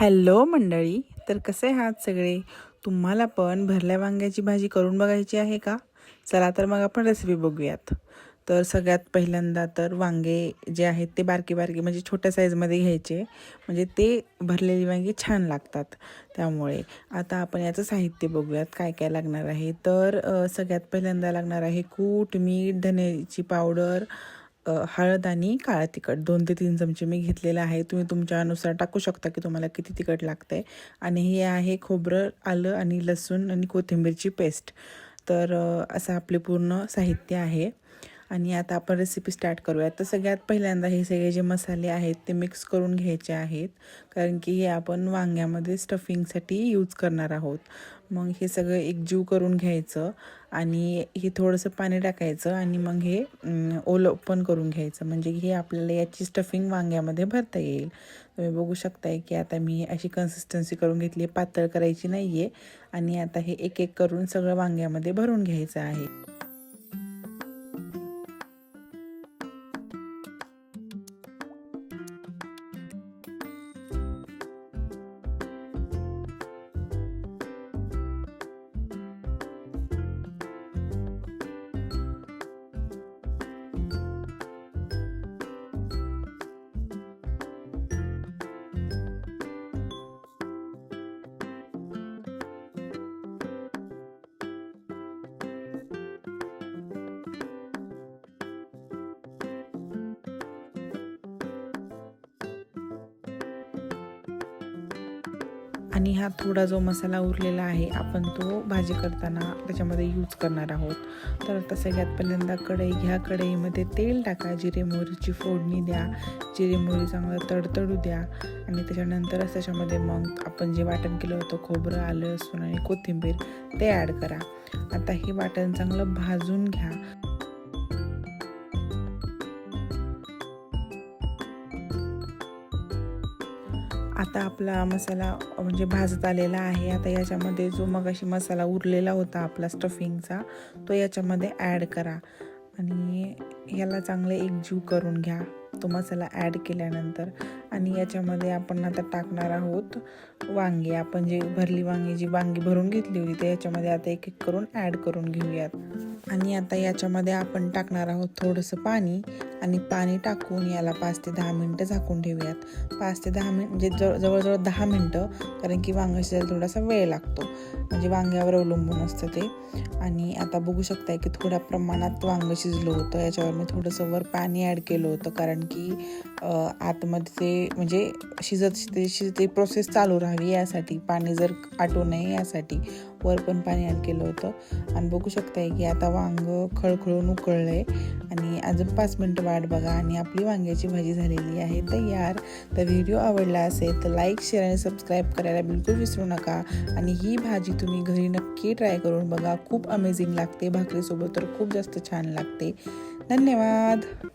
Hello मंडळी तर कसे आहात सगळे? तुम्हाला पण भरल्या वांग्याची भाजी करून बघायची आहे का? चला तर मग आपण रेसिपी बघूयात. तर सगळ्यात पहिल्यांदा तर वांगे जे आहेत ते बारकी बारकी म्हणजे छोट्या साईजमध्ये घ्यायचे. म्हणजे ते भरलेली वांगी छान लागतात. त्यामुळे आता आपण याचं साहित्य बघूयात काय काय लागणार आहे. तर सगळ्यात पहिल्यांदा लागणार आहे कूट मीठ धन्याची पावडर हळद आणि काळा तिखट. दोन ते तीन चमचे मी घेतलेलं आहे. तुम्ही तुमच्यानुसार टाकू शकता की तुम्हाला किती तिखट लागतं आहे आणि हे आहे खोबरं आलं आणि लसूण आणि कोथिंबीरची पेस्ट. तर असं आपले पूर्ण साहित्य आहे. आणि आता आपण रेसिपी स्टार्ट करूया तर सगळ्यात पहिल्यांदा हे सगळे जे मसाले आहेत ते मिक्स करून घ्यायचे आहेत. कारण की हे आपण वांग्यामध्ये स्टफिंगसाठी यूज करणार आहोत. मग हे सगळं एकजीव करून घ्यायचं आणि हे थोडंसं पाणी टाकायचं आणि मग हे ओलं पण करून घ्यायचं. म्हणजे हे आपल्याला याची स्टफिंग वांग्यामध्ये भरता येईल. तुम्ही बघू शकताय की आता मी अशी कन्सिस्टन्सी करून घेतली आहे. पातळ करायची नाही आहे आणि आता हे एक एक करून सगळं वांग्यामध्ये भरून घ्यायचं आहे. आणि हा थोडा जो मसाला उरलेला आहे आपण तो भाजी करताना त्याच्यामध्ये यूज करणार आहोत. तर आता सगळ्यात पहिल्यांदा कढई घ्या. कढईमध्ये तेल टाका. जिरे मोहरीची फोडणी द्या. जिरे मोहरी चांगलं तडतडू द्या. आणि त्याच्यानंतरच त्याच्यामध्ये मग आपण जे वाटण केलं होतं खोबरं आलं लसूण आणि कोथिंबीर ते ॲड करा. आता हे वाटण चांगलं भाजून घ्या. आता आपला मसाला म्हणजे भाजत आलेला आहे. आता याच्यामध्ये जो मग अशी मसाला उरलेला होता आपला स्टफिंगचा तो याच्यामध्ये ॲड करा. आणि याला चांगले एकजीव करून घ्या. तो मसाला ॲड केल्यानंतर आणि याच्यामध्ये आपण आता टाकणार आहोत वांगी. आपण जे भरली वांगी जी वांगी भरून घेतली होती ते याच्यामध्ये आता एक एक करून ॲड करून घेऊयात. आणि आता याच्यामध्ये आपण टाकणार आहोत थोडंसं पाणी आणि पाणी टाकून याला पाच ते दहा मिनटं झाकून ठेवूयात. पाच ते दहा मिनिट म्हणजे जवळ जवळजवळ दहा मिनटं कारण की वांग शिजायला थोडासा वेळ लागतो. म्हणजे वांग्यावर अवलंबून असतं ते. आणि आता बघू शकताय की थोड्या प्रमाणात वांगं शिजलं होतं. याच्यावर मी थोडंसं वर पाणी ॲड केलं होतं कारण की आतमध्ये ते म्हणजे शिजत ते प्रोसेस चालू राहावी यासाठी पाणी जर आटू नये यासाठी वर पण पाणी ॲड केलं होतं. आणि बघू शकताय की आता वांग खळखळून उकळलं आहे आणि अजून पाच मिनटं वाट बघा आणि आपली वांग्याची भाजी झालेली आहे तयार. तर व्हिडिओ आवडला असेल तर लाईक शेअर आणि सबस्क्राईब करायला बिलकुल विसरू नका. आणि ही भाजी तुम्ही घरी नक्की ट्राय करून बघा. खूप अमेझिंग लागते. भाकरीसोबत तर खूप जास्त छान लागते. धन्यवाद!